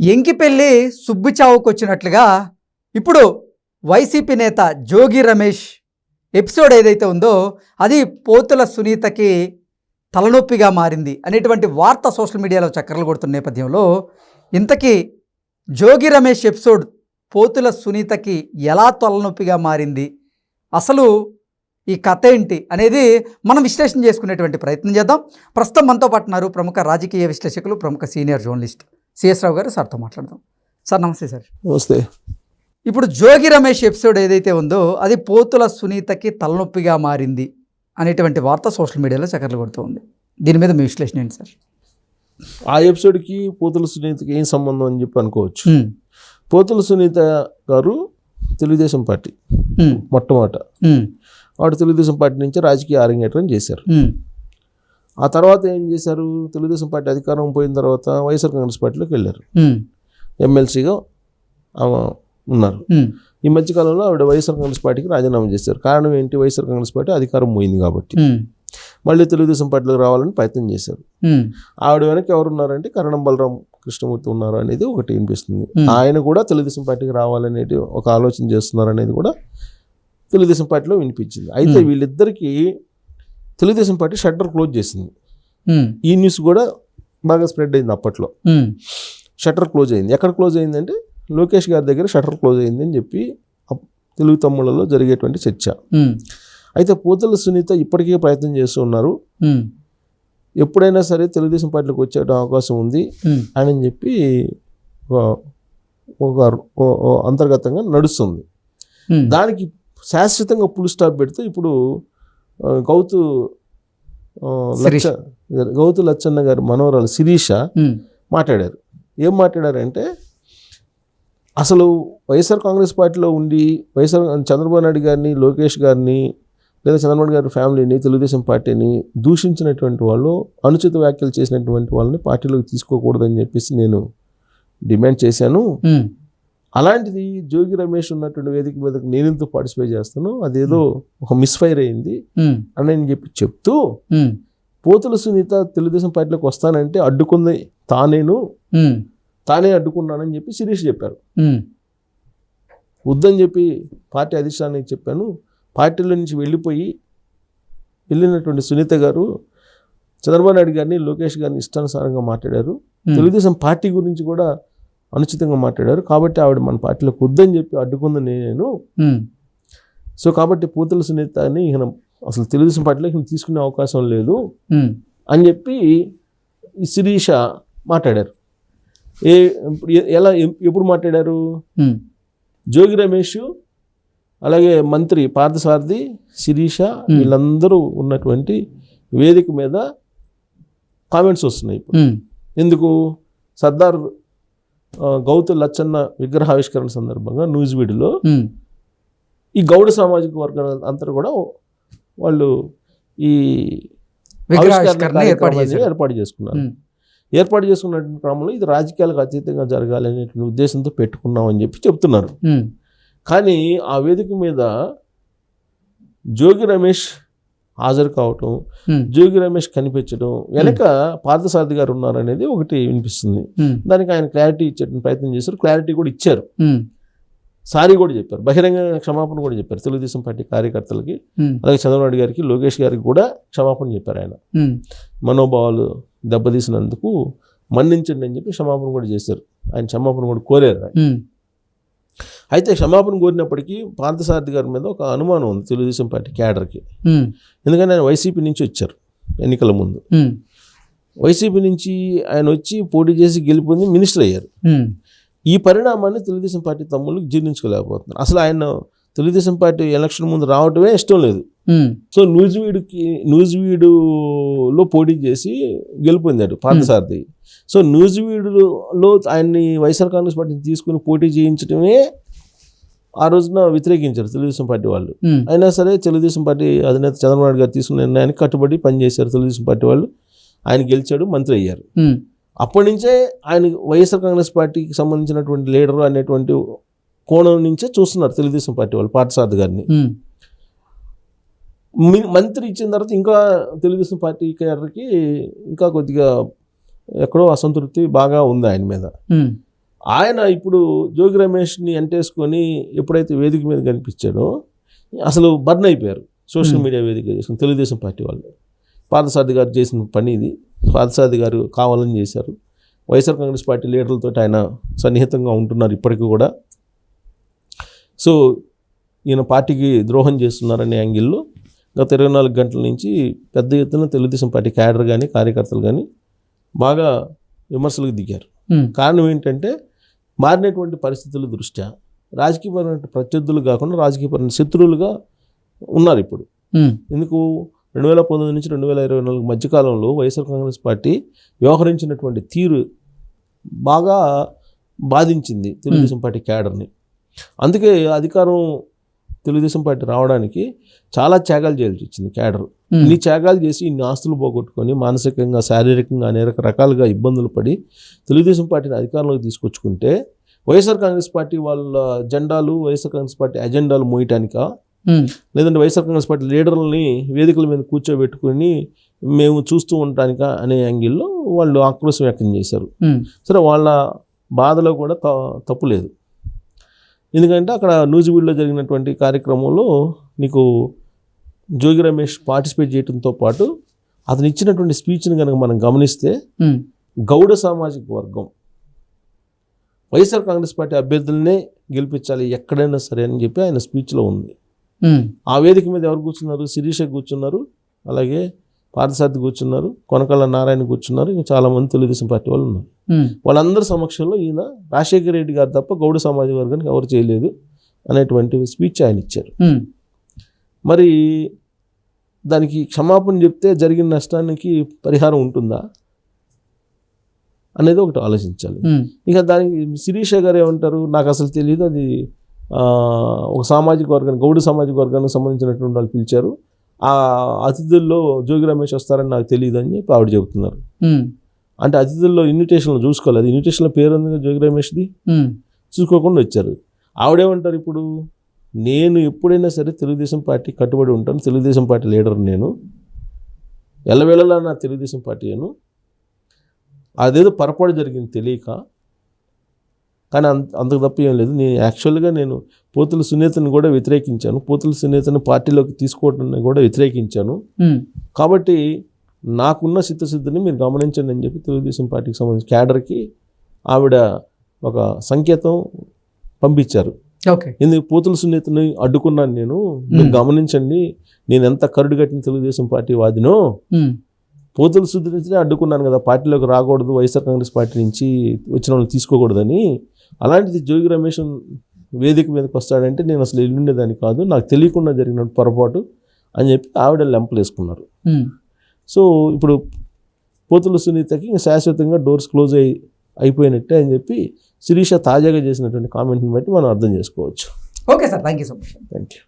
ఎంకిపెళ్ళి సుబ్బు చావుకు వచ్చినట్లుగా ఇప్పుడు వైసీపీ నేత జోగి రమేష్ ఎపిసోడ్ ఏదైతే ఉందో అది పోతుల సునీతకి తలనొప్పిగా మారింది అనేటువంటి వార్త సోషల్ మీడియాలో చక్కర్లు కొడుతున్న నేపథ్యంలో ఇంతకీ జోగి రమేష్ ఎపిసోడ్ పోతుల సునీతకి ఎలా తలనొప్పిగా మారింది? అసలు ఈ కథ ఏంటి అనేది మనం విశ్లేషణ చేసుకునేటువంటి ప్రయత్నం చేద్దాం. ప్రస్తుతం మనతో పాటున్నారు ప్రముఖ రాజకీయ విశ్లేషకులు ప్రముఖ సీనియర్ జర్నలిస్ట్ సిఎస్ రావు గారు సార్తో మాట్లాడదాం. సార్ నమస్తే సార్. నమస్తే. ఇప్పుడు జోగి రమేష్ ఎపిసోడ్ ఏదైతే ఉందో అది పోతుల సునీతకి తలనొప్పిగా మారింది అనేటువంటి వార్త సోషల్ మీడియాలో చక్కర్లు కొడుతూ ఉంది. దీని మీద మీ విశ్లేషణ ఏంటి సార్? ఆ ఎపిసోడ్కి పోతుల సునీతకి ఏం సంబంధం అని చెప్పి అనుకోవచ్చు. పోతుల సునీత గారు తెలుగుదేశం పార్టీ. మొట్టమొదట. వాడు తెలుగుదేశం పార్టీ నుంచి రాజకీయ అరంగేట్రం చేశారు. ఆ తర్వాత ఏం చేశారు? తెలుగుదేశం పార్టీ అధికారం పోయిన తర్వాత వైఎస్ఆర్ కాంగ్రెస్ పార్టీలోకి వెళ్ళారు. ఎమ్మెల్సీగా ఉన్నారు. ఈ మధ్యకాలంలో ఆవిడ వైఎస్ఆర్ కాంగ్రెస్ పార్టీకి రాజీనామా చేశారు. కారణం ఏంటి? వైఎస్ఆర్ కాంగ్రెస్ పార్టీ అధికారం పోయింది కాబట్టి. మళ్ళీ తెలుగుదేశం పార్టీలోకి రావాలని ప్రయత్నం చేశారు. ఆవిడ వెనక ఎవరు ఉన్నారంటే కరణం బలరాం కృష్ణమూర్తి ఉన్నారు అనేది ఒకటి వినిపిస్తుంది. ఆయన కూడా తెలుగుదేశం పార్టీకి రావాలనేది ఒక ఆలోచన చేస్తున్నారు అనేది కూడా తెలుగుదేశం పార్టీలో వినిపించింది. అయితే. వీళ్ళిద్దరికీ తెలుగుదేశం పార్టీ షట్టర్ క్లోజ్ చేసింది. ఈ న్యూస్ కూడా బాగా స్ప్రెడ్ అయింది అప్పట్లో. షట్టర్ క్లోజ్ అయింది. ఎక్కడ క్లోజ్ అయిందంటే లోకేష్ గారి దగ్గర షట్టర్ క్లోజ్ అయింది అని చెప్పి తెలుగు తమ్ముళ్ళలో జరిగేటువంటి చర్చ. అయితే పూతల సునీత ఇప్పటికే ప్రయత్నం చేస్తూ ఉన్నారు. ఎప్పుడైనా సరే తెలుగుదేశం పార్టీలోకి వచ్చే అవకాశం ఉంది అని చెప్పి ఒక- అంతర్గతంగా నడుస్తుంది. దానికి శాశ్వతంగా పుల్ స్టాప్ పెడితే ఇప్పుడు గౌతు. లచ్చ గౌతు లచ్చన్న గారి మనవరాలు శిరీష మాట్లాడారు. ఏం మాట్లాడారంటే అసలు వైఎస్ఆర్ కాంగ్రెస్ పార్టీలో ఉండి వైఎస్ఆర్ చంద్రబాబు నాయుడు గారిని లోకేష్ గారిని లేదా చంద్రబాబు గారి ఫ్యామిలీని తెలుగుదేశం పార్టీని దూషించినటువంటి వాళ్ళు అనుచిత వ్యాఖ్యలు చేసినటువంటి వాళ్ళని పార్టీలోకి తీసుకోకూడదని చెప్పేసి నేను డిమాండ్ చేశాను. అలాంటిది జోగి రమేష్ ఉన్నటువంటి వేదిక మీద నేను ఎందుకు పార్టిసిపేట్ చేస్తాను? అదేదో ఒక మిస్ఫైర్ అయింది. అని నేను చెప్పి చెప్తూ పోతుల సునీత తెలుగుదేశం పార్టీలోకి వస్తానంటే అడ్డుకుంది తానేను. తానే అడ్డుకున్నానని చెప్పి శిరీష్ చెప్పారు. వద్దని చెప్పి పార్టీ అధిష్టానానికి చెప్పాను. పార్టీలో నుంచి వెళ్ళిపోయి వెళ్ళినటువంటి సునీత గారు చంద్రబాబు నాయుడు గారిని లోకేష్ గారిని ఇష్టానుసారంగా మాట్లాడారు. తెలుగుదేశం పార్టీ గురించి కూడా అనుచితంగా మాట్లాడారు. కాబట్టి ఆవిడ మన పార్టీలోకి వద్దని చెప్పి అడ్డుకుంది నేను. సో కాబట్టి పూతల సునీతని ఈయన అసలు తెలుగుదేశం పార్టీలోకి ఈయన తీసుకునే అవకాశం లేదు అని చెప్పి శిరీష మాట్లాడారు. ఏ ఎలా ఎప్పుడు మాట్లాడారు? జోగి రమేష్ అలాగే మంత్రి పార్థసారథి శిరీష వీళ్ళందరూ ఉన్నటువంటి వేదిక మీద కామెంట్స్ వస్తున్నాయి ఇప్పుడు. ఎందుకు? సర్దార్ గౌతు లచ్చన్న విగ్రహావిష్కరణ సందర్భంగా న్యూస్ వీడియోలో ఉమ్, ఈ గౌడ సామాజిక వర్గం అంతా కూడా వాళ్ళు ఈ ఏర్పాటు చేసుకున్నారు. ఏర్పాటు చేసుకున్నటువంటి క్రమంలో ఇది రాజకీయాలకు అతీతంగా జరగాలనేటువంటి ఉద్దేశంతో పెట్టుకున్నాం అని చెప్పి చెప్తున్నారు. కానీ ఆ వేదిక మీద జోగి రమేష్ హాజరు కావటం జోగి రమేష్ కనిపించడం వెనక పార్థసారథి గారు ఉన్నారనేది ఒకటి వినిపిస్తుంది. దానికి ఆయన క్లారిటీ ఇచ్చే ప్రయత్నం చేశారు. క్లారిటీ కూడా ఇచ్చారు. సారీ కూడా చెప్పారు. బహిరంగ క్షమాపణ కూడా చెప్పారు. తెలుగుదేశం పార్టీ కార్యకర్తలకి అలాగే చంద్రబాబు గారికి లోకేష్ గారికి కూడా క్షమాపణ చెప్పారు ఆయన. మనోభావాలు దెబ్బతీసినందుకు మన్నించండి అని చెప్పి క్షమాపణ కూడా చేశారు. ఆయన క్షమాపణ కూడా కోరారు అయితే క్షమాపణ కోరినప్పటికీ పార్థసారథి గారి మీద ఒక అనుమానం ఉంది తెలుగుదేశం పార్టీ క్యాడర్కి. ఎందుకంటే ఆయన వైసీపీ నుంచి వచ్చారు ఎన్నికల ముందు. వైసీపీ నుంచి ఆయన వచ్చి పోటీ చేసి గెలిపొంది మినిస్టర్ అయ్యారు. ఈ పరిణామాన్ని తెలుగుదేశం పార్టీ తమ్ముళ్ళు జీర్ణించుకోలేకపోతున్నారు. అసలు ఆయన తెలుగుదేశం పార్టీ ఎలక్షన్ ముందు రావటమే ఇష్టం లేదు. సో న్యూజివీడుకి న్యూజివీడులో పోటీ చేసి గెలుపొందాడు పార్థసారథి సో న్యూజివీడులో ఆయన్ని వైఎస్ఆర్ కాంగ్రెస్ పార్టీని తీసుకుని పోటీ చేయించడమే ఆ రోజున వ్యతిరేకించారు తెలుగుదేశం పార్టీ వాళ్ళు. అయినా సరే తెలుగుదేశం పార్టీ అధినేత చంద్రబాబు నాయుడు గారు తీసుకున్న నిర్ణయానికి కట్టుబడి పనిచేశారు తెలుగుదేశం పార్టీ వాళ్ళు. ఆయన గెలిచాడు మంత్రి అయ్యారు. అప్పటి నుంచే ఆయన వైఎస్ఆర్ కాంగ్రెస్ పార్టీకి సంబంధించినటువంటి లీడర్ అనేటువంటి కోణం నుంచే చూస్తున్నారు తెలుగుదేశం పార్టీ వాళ్ళు పార్థసారథి గారిని. మంత్రి ఇచ్చిన తర్వాత ఇంకా తెలుగుదేశం పార్టీ గారికి ఇంకా కొద్దిగా ఎక్కడో అసంతృప్తి బాగా ఉంది ఆయన మీద. ఆయన ఇప్పుడు జోగి రమేష్ని అంటేసుకొని ఎప్పుడైతే వేదిక మీద కనిపించాడో అసలు బర్న్ అయిపోయారు. సోషల్. మీడియా వేదిక చేసుకుని తెలుగుదేశం పార్టీ వాళ్ళు. పార్థసారథి గారు చేసిన పని ఇది. పార్థసారథి గారు కావాలని చేశారు. వైఎస్ఆర్ కాంగ్రెస్ పార్టీ లీడర్లతో ఆయన సన్నిహితంగా ఉంటున్నారు ఇప్పటికీ కూడా. సో ఈయన పార్టీకి ద్రోహం చేస్తున్నారనే యాంగిల్లో గత ఇరవై నాలుగు గంటల నుంచి పెద్ద ఎత్తున తెలుగుదేశం పార్టీ క్యాడర్ కానీ కార్యకర్తలు కానీ బాగా విమర్శలకు దిగారు. కారణం ఏంటంటే మారినటువంటి పరిస్థితుల దృష్ట్యా రాజకీయపరమైన ప్రత్యర్థులు కాకుండా రాజకీయపరమైన శత్రువులుగా ఉన్నారు ఇప్పుడు. ఎందుకు? రెండు వేల పంతొమ్మిది నుంచి రెండు వేల ఇరవై నాలుగు మధ్యకాలంలో వైఎస్ఆర్ కాంగ్రెస్ పార్టీ వ్యవహరించినటువంటి తీరు బాగా బాధించింది తెలుగుదేశం పార్టీ క్యాడర్ని. అందుకే అధికారం తెలుగుదేశం పార్టీ రావడానికి చాలా త్యాగాలు చేయాల్సి వచ్చింది క్యాడర్. ఇన్ని త్యాగాలు చేసి ఇన్ని ఆస్తులు పోగొట్టుకొని మానసికంగా శారీరకంగా అనేక రకాలుగా ఇబ్బందులు పడి తెలుగుదేశం పార్టీని అధికారంలోకి తీసుకొచ్చుకుంటే వైఎస్ఆర్ కాంగ్రెస్ పార్టీ వాళ్ళ జెండాలు వైఎస్ఆర్ కాంగ్రెస్ పార్టీ అజెండాలు మోయటానిక? లేదంటే వైఎస్ఆర్ కాంగ్రెస్ పార్టీ లీడర్లని వేదికల మీద కూర్చోబెట్టుకొని మేము చూస్తూ ఉండటానిక అనే యాంగిల్లో వాళ్ళు ఆక్రోశం వ్యక్తం చేశారు. సరే వాళ్ళ బాధలో కూడా తప్పు లేదు. ఎందుకంటే అక్కడ నూజివీడులో జరిగినటువంటి కార్యక్రమంలో నీకు జోగి రమేష్ పార్టిసిపేట్ చేయడంతో పాటు అతను ఇచ్చినటువంటి స్పీచ్ని కనుక మనం గమనిస్తే గౌడ సామాజిక వర్గం వైఎస్ఆర్ కాంగ్రెస్ పార్టీ అభ్యర్థులనే గెలిపించాలి ఎక్కడైనా సరే అని చెప్పి ఆయన స్పీచ్లో ఉంది. ఆ వేదిక మీద ఎవరు కూర్చున్నారు? శిరీష కూర్చున్నారు. అలాగే పార్థసారథి కూర్చున్నారు కొనకళ్ళ నారాయణ కూర్చున్నారు ఇంకా చాలామంది తెలుగుదేశం పార్టీ వాళ్ళు ఉన్నారు. వాళ్ళందరి సమక్షంలో ఈయన రాజశేఖర రెడ్డి గారు తప్ప గౌడ సామాజిక వర్గానికి ఎవరు చేయలేదు అనేటువంటి స్పీచ్ ఆయన ఇచ్చారు. మరి దానికి క్షమాపణ చెప్తే జరిగిన నష్టానికి పరిహారం ఉంటుందా అనేది ఒకటి ఆలోచించాలి. ఇక దానికి శిరీష గారు ఏమంటారు? నాకు అసలు తెలియదు అది ఒక సామాజిక వర్గానికి గౌడ సామాజిక వర్గానికి సంబంధించినటువంటి వాళ్ళు పిలిచారు. ఆ అతిథుల్లో జోగి రమేష్ వస్తారని నాకు తెలియదు అని చెప్పి ఆవిడ చెబుతున్నారు. అంటే అతిథుల్లో ఇన్విటేషన్లో చూసుకోలేదు. ఇన్విటేషన్లో పేరు ఉంది జోగి రమేష్ది? చూసుకోకుండా వచ్చారు. ఆవిడేమంటారు ఇప్పుడు? నేను ఎప్పుడైనా సరే తెలుగుదేశం పార్టీ కట్టుబడి ఉంటాను. తెలుగుదేశం పార్టీ లీడర్ నేను. ఎల్లవేళలా నా తెలుగుదేశం పార్టీ అను అదేదో పొరపాటు జరిగింది తెలియక కానీ అంత అంతకు తప్ప ఏం లేదు. నేను యాక్చువల్గా నేను పోతుల సునీతను కూడా వ్యతిరేకించాను. పోతుల సునీతను పార్టీలోకి తీసుకోవడాన్ని కూడా వ్యతిరేకించాను. కాబట్టి నాకున్న చిత్తశుద్ధిని మీరు గమనించండి అని చెప్పి తెలుగుదేశం పార్టీకి సంబంధించి క్యాడర్కి ఆవిడ ఒక సంకేతం పంపించారు. ఓకే. ఎందుకు పోతుల సున్నితని అడ్డుకున్నాను నేను? మీరు. గమనించండి. నేను ఎంత కరుడు కట్టిన తెలుగుదేశం పార్టీ వాదినో? పోతుల సున్నితనే అడ్డుకున్నాను కదా. పార్టీలోకి రాకూడదు వైఎస్ఆర్ కాంగ్రెస్ పార్టీ నుంచి వచ్చిన వాళ్ళని తీసుకోకూడదని. అలాంటిది జోగి రమేష్ వేదిక మీదకి వస్తాడంటే నేను అసలు ఎల్లుండేదాన్ని కాదు నాకు తెలియకుండా జరిగిన పొరపాటు అని చెప్పి ఆవిడ లెంపలు వేసుకున్నారు. సో ఇప్పుడు పోతుల సునీతకి ఇంకా శాశ్వతంగా డోర్స్ క్లోజ్ అయి అయిపోయినట్టే అని చెప్పి శిరీష తాజాగా చేసినటువంటి కామెంట్ని బట్టి మనం అర్థం చేసుకోవచ్చు. Okay sir thank you so much. Thank you